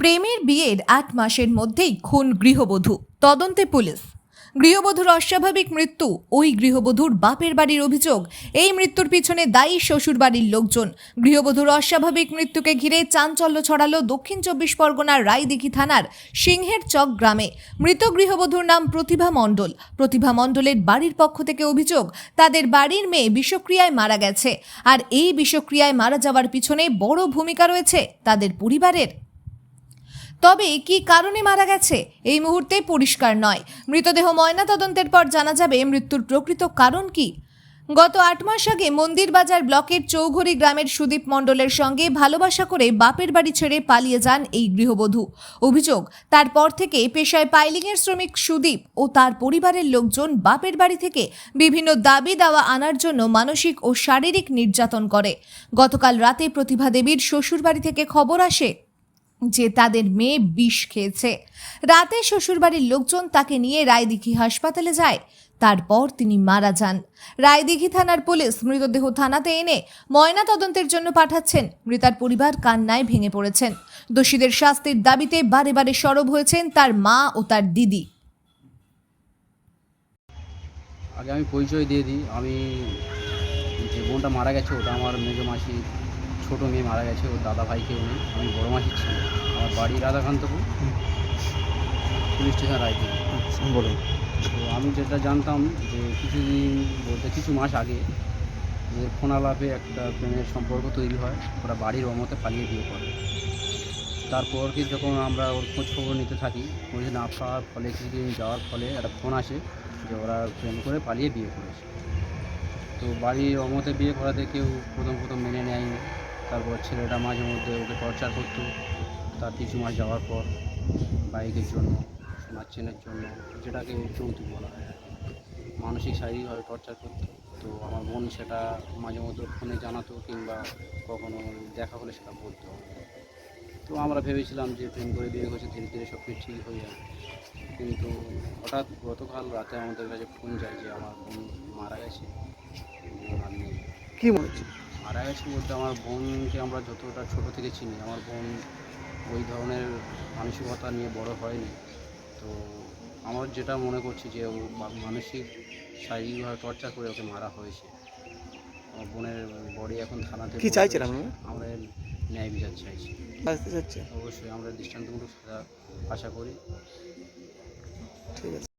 প্রেমের বিয়ের আট মাসের মধ্যেই খুন গৃহবধূ, তদন্তে পুলিশ। গৃহবধূর অস্বাভাবিক মৃত্যু, ওই গৃহবধূর বাপের বাড়ির অভিযোগ, এই মৃত্যুর পিছনে দায়ী শ্বশুর বাড়ির লোকজন। গৃহবধূর অস্বাভাবিক মৃত্যুকে ঘিরে চাঞ্চল্য ছড়ালো দক্ষিণ চব্বিশ পরগনার রায়দিঘি থানার সিংহের চক গ্রামে। মৃত গৃহবধূর নাম প্রতিভা মণ্ডল। প্রতিভা মণ্ডলের বাড়ির পক্ষ থেকে অভিযোগ, তাদের বাড়ির মেয়ে বিষক্রিয়ায় মারা গেছে। আর এই বিষক্রিয়ায় মারা যাওয়ার পিছনে বড় ভূমিকা রয়েছে তাদের পরিবারের। তবে কি কারণে মারা গেছে? এই মুহূর্তে পরিষ্কার নয়। মৃতদেহ ময়নাতদন্তের পর জানা যাবে মৃত্যুর প্রকৃত কারণ কি। গত আট মাস আগে মন্দিরবাজার ব্লকের চৌঘরি গ্রামের সুদীপ মণ্ডলের সঙ্গে ভালোবাসা করে বাপের বাড়ি ছেড়ে পালিয়ে যান এই গৃহবধূ। অভিযোগ, তারপর থেকে পেশায় পাইলিংয়ের শ্রমিক সুদীপ ও তার পরিবারের লোকজন বাপের বাড়ি থেকে বিভিন্ন দাবি দাওয়া আনার জন্য মানসিক ও শারীরিক নির্যাতন করে। গতকাল রাতে প্রতিভা দেবীর শ্বশুরবাড়ি থেকে খবর আসে যে তাদের মেয়ে বিষ খেয়েছে। রাতে শ্বশুরবাড়ির লোকজন তাকে নিয়ে রায়দিঘি হাসপাতালে যায়। তারপর তিনি মারা যান। রায়দিঘি থানার পুলিশ মৃতদেহ থানাতে এনে ময়না তদন্তের জন্য পাঠাচ্ছেন। মৃতার পরিবার কান্নায় ভেঙে পড়েছেন। দোষীদের শাস্তির দাবিতে বারে বারে সরব হয়েছেন তার মা ও তার দিদি। আগে আমি পরিচয় দিয়ে দিই। আমি যে বোনটা মারা গেছে, ওটা আমার মেজো মাসি ছোটো মেয়ে মারা গেছে ওর দাদা ভাই কেউ নেই। আমি বড়ো মাসির ছেলে। আমার বাড়ি রাধাকান্তপুর পুলিশ স্টেশন রায়পুর। বলুন। তো আমি যেটা জানতাম যে কিছুদিন বলতে কিছু মাস আগে ওদের ফোন আলাপে একটা প্রেমের সম্পর্ক তৈরি হয়। ওরা বাড়ির অমতে পালিয়ে বিয়ে করে। তারপর কি যখন আমরা ওর খোঁজ খবর নিতে থাকি খোঁজ না পাওয়ার ফলে কিছুদিন যাওয়ার ফলে একটা ফোন আসে যে ওরা প্রেম করে পালিয়ে বিয়ে করেছে। তো বাড়ির অমতে বিয়ে করাতে কেউ প্রথম প্রথম মেনে নেয়নি। তারপর ছেলেটা মাঝে মধ্যে ওকে টর্চার করতো। তার কিছু মাস যাওয়ার পর বাইকের জন্য সোনার চেনের জন্য, যেটাকে যৌতুক বলা হয়। মানসিক, শারীরিকভাবে টর্চার করতো। তো আমার বোন সেটা মাঝে মধ্যে ফোনে জানাতো কিংবা কখনো দেখা হলে সেটা বলতো। তো আমরা ভেবেছিলাম যে প্রেম করে বিয়ে করছে, ধীরে ধীরে সব কিছু ঠিক হয়ে যাবে। কিন্তু হঠাৎ গতকাল রাতে আমাদের কাছে ফোন যায় যে আমার বোন মারা গেছে। আমি কি মনে হচ্ছে? মারা গেছে বলতে আমার বোনকে আমরা যতটা ছোটো থেকে চিনি আমার বোন ওই ধরনের মানসিকতা নিয়ে বড় হয়নি। তো আমার যেটা মনে করছি যে ও মানসিক শারীরিকভাবে টর্চার করে ওকে মারা হয়েছে। আমার বোনের বডি এখন থানাতে কি চাইছেন আমরা ন্যায় বিচার চাইছি। অবশ্যই আমরা দৃষ্টান্তমূলক সাজা আশা করি। ঠিক আছে।